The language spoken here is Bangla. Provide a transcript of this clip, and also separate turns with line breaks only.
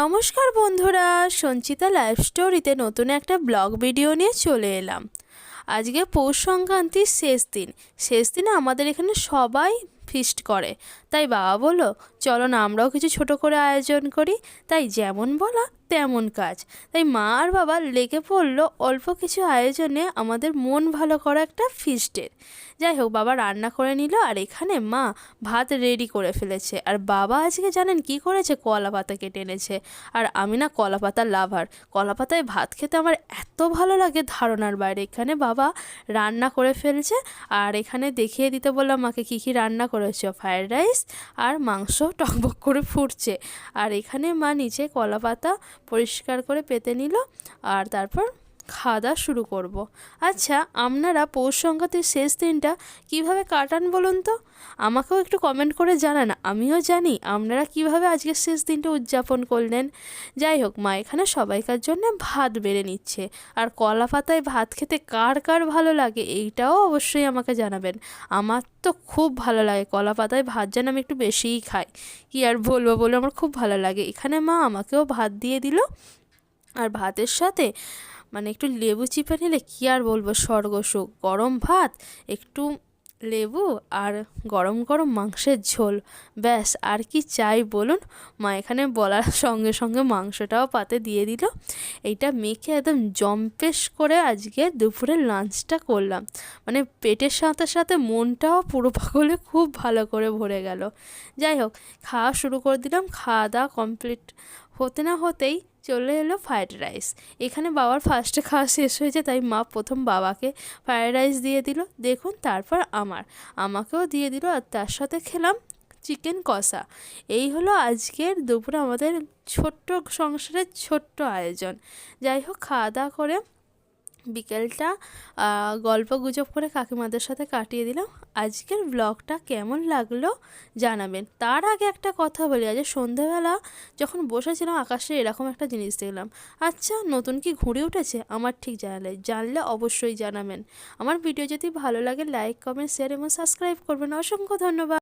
নমস্কার বন্ধুরা, সঞ্চিতা লাইফ স্টোরিতে নতুন একটা ব্লগ ভিডিও নিয়ে চলে এলাম। আজকে পৌষ সংক্রান্তির শেষ দিন। শেষ দিনে আমাদের এখানে সবাই ফিস্ট করে। তাই বাবা বলল, চলো না, আমরাও কিছু ছোট করে আয়োজন করি। তাই যেমন বলা তেমন কাজ। তাই মা আর বাবা লেগে পড়ল অল্প কিছু আয়োজনে আমাদের মন ভালো করা একটা ফিস্টের। যাই হোক, বাবা রান্না করে নিল আর এখানে মা ভাত রেডি করে ফেলেছে। আর বাবা আজকে জানেন কি করেছে? কলা পাতা কেটে এনেছে। আর আমি না কলা পাতার লাভার। কলা পাতায় ভাত খেতে আমার এত ভালো লাগে ধারণার বাইরে। এখানে বাবা রান্না করে ফেলছে। আর এখানে দেখিয়ে দিতে বললাম মাকে কী কী রান্না করেছ ফ্রায়েড রাইস আর মাংস টকবক করে ফুটছে। আর এখানে মা নিচে কলা পাতা পরিষ্কার করে পেতে নিল, আর তারপর খাওয়া দাওয়া শুরু করব। আচ্ছা আপনারা পৌষ সংক্রান্তির শেষ দিনটা কীভাবে কাটান বলুন তো? আমাকেও একটু কমেন্ট করে জানান, আমিও জানি আপনারা কীভাবে আজকের শেষ দিনটা উদযাপন করলেন। যাই হোক, মা এখানে সবাইকার জন্য ভাত বেড়ে নিচ্ছে। আর কলা পাতায় ভাত খেতে কার কার ভালো লাগে এইটাও অবশ্যই আমাকে জানাবেন। আমার তো খুব ভালো লাগে, কলা পাতায় ভাত যেন আমি একটু বেশিই খাই। কি আর বলব বলে আমার খুব ভালো লাগে। এখানে মা আমাকেও ভাত দিয়ে দিল। আর ভাতের সাথে মানে একটু লেবু চিপে নিলে কী আর বলব? স্বর্গসুখ গরম ভাত, একটু লেবু আর গরম গরম মাংসের ঝোল। ব্যাস, আর কি চাই বলুন? মা এখানে বলার সঙ্গে সঙ্গে মাংসটাও পাতে দিয়ে দিল। এইটা মেখে একদম জম্পেশ করে আজকে দুপুরের লাঞ্চটা করলাম। মানে পেটের সাথে সাথে মনটাও পুরো পাগলে খুব ভালো করে ভরে গেল। যাই হোক, খাওয়া শুরু করে দিলাম। খাওয়া দাওয়া কমপ্লিট হতে না হতেই চলে এলো ফ্রায়েড রাইস এখানে বাবার ফার্স্টে খাওয়া শেষ হয়েছে, তাই মা প্রথম বাবাকে ফ্রায়েড রাইস দিয়ে দিল। দেখুন, তারপর আমার। আমাকেও দিয়ে দিল আর তার সাথে খেলাম চিকেন কষা। এই হলো আজকের দুপুরে আমাদের ছোট্ট সংসারের ছোট্ট আয়োজন। যাই হোক, খাওয়া দাওয়া করে বিকেলটা গল্প গুজব করে কাকিমাদের সাথে কাটিয়ে দিলাম। আজকের ব্লগটা কেমন লাগল জানাবেন। তার আগে একটা কথা বলি, আজ সন্ধেবেলা যখন বসেছিলাম আকাশে এরকম একটা জিনিস দেখলাম। আচ্ছা নতুন কি ঘুরে উঠেছে? আমার ঠিক জানালে জানলে অবশ্যই জানাবেন। আমার ভিডিও যদি ভালো লাগে লাইক কমেন্ট শেয়ার এবং সাবস্ক্রাইব করবেন। অসংখ্য ধন্যবাদ।